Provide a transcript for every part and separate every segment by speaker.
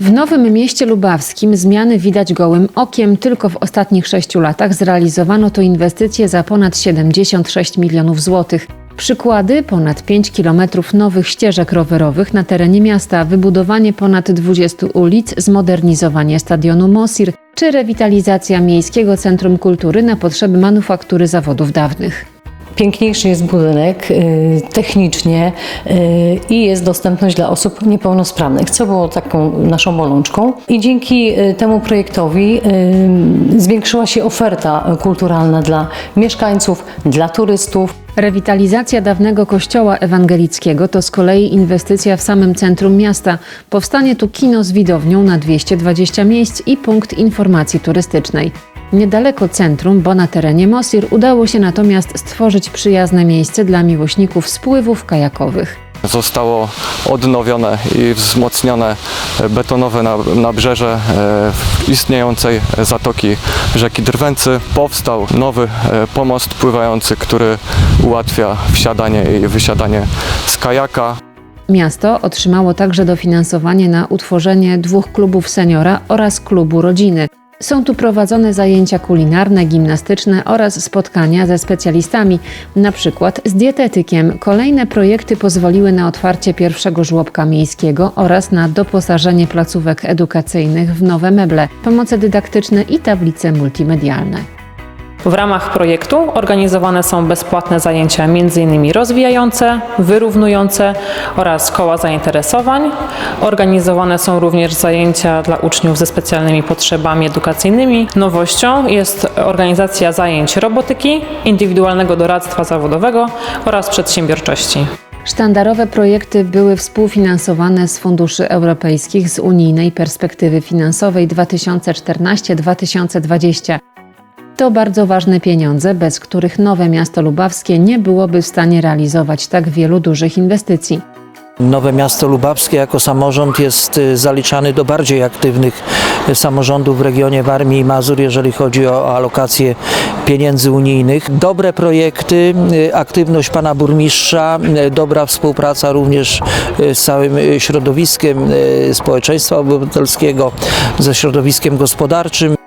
Speaker 1: W Nowym Mieście Lubawskim zmiany widać gołym okiem. Tylko w ostatnich sześciu latach zrealizowano tu inwestycje za ponad 76 milionów złotych. Przykłady: ponad 5 kilometrów nowych ścieżek rowerowych na terenie miasta, wybudowanie ponad 20 ulic, zmodernizowanie stadionu Mosir czy rewitalizacja Miejskiego Centrum Kultury na potrzeby manufaktury zawodów dawnych.
Speaker 2: Piękniejszy jest budynek y, technicznie y, i jest dostępność dla osób niepełnosprawnych, co było taką naszą bolączką. I dzięki y, temu projektowi zwiększyła się oferta kulturalna dla mieszkańców, dla turystów.
Speaker 1: Rewitalizacja dawnego kościoła ewangelickiego to z kolei inwestycja w samym centrum miasta. Powstanie tu kino z widownią na 220 miejsc i punkt informacji turystycznej. Niedaleko centrum, bo na terenie Mosir, udało się natomiast stworzyć przyjazne miejsce dla miłośników spływów kajakowych.
Speaker 3: Zostało odnowione i wzmocnione betonowe na- nabrzeże e, istniejącej zatoki rzeki Drwęcy. Powstał nowy e, pomost pływający, który ułatwia wsiadanie i wysiadanie z kajaka.
Speaker 1: Miasto otrzymało także dofinansowanie na utworzenie dwóch klubów seniora oraz klubu rodziny. Są tu prowadzone zajęcia kulinarne, gimnastyczne oraz spotkania ze specjalistami, na przykład z dietetykiem. Kolejne projekty pozwoliły na otwarcie pierwszego żłobka miejskiego oraz na doposażenie placówek edukacyjnych w nowe meble, pomoce dydaktyczne i tablice multimedialne.
Speaker 4: W ramach projektu organizowane są bezpłatne zajęcia m.in. rozwijające, wyrównujące oraz koła zainteresowań. Organizowane są również zajęcia dla uczniów ze specjalnymi potrzebami edukacyjnymi. Nowością jest organizacja zajęć robotyki, indywidualnego doradztwa zawodowego oraz przedsiębiorczości.
Speaker 1: Sztandarowe projekty były współfinansowane z funduszy europejskich z unijnej perspektywy finansowej 2014-2020. To bardzo ważne pieniądze, bez których nowe miasto lubawskie nie byłoby w stanie realizować tak wielu dużych inwestycji.
Speaker 5: Nowe Miasto Lubawskie jako samorząd jest y, zaliczany do bardziej aktywnych y, samorządów w regionie Warmii i Mazur, jeżeli chodzi o alokację pieniędzy unijnych. Dobre projekty, y, aktywność pana burmistrza, dobra współpraca również z całym środowiskiem społeczeństwa obywatelskiego, ze środowiskiem gospodarczym.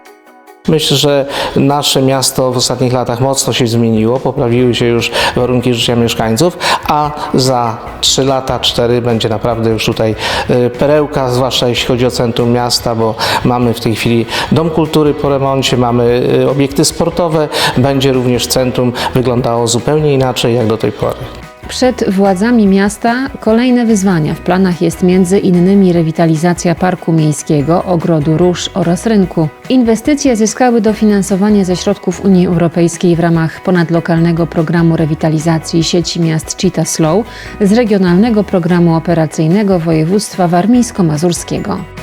Speaker 6: Myślę, że nasze miasto w ostatnich latach mocno się zmieniło, poprawiły się już warunki życia mieszkańców, a za 3 lata, 4 będzie naprawdę już tutaj y, perełka, zwłaszcza jeśli chodzi o centrum miasta, bo mamy w tej chwili Dom Kultury po remoncie, mamy y, obiekty sportowe, będzie również centrum wyglądało zupełnie inaczej jak do tej pory.
Speaker 1: Przed władzami miasta kolejne wyzwania. W planach jest między innymi rewitalizacja parku miejskiego, ogrodu róż oraz rynku. Inwestycje zyskały dofinansowanie ze środków Unii Europejskiej w ramach ponadlokalnego programu rewitalizacji sieci miast Cheetah Slow z regionalnego programu operacyjnego województwa warmińsko-mazurskiego.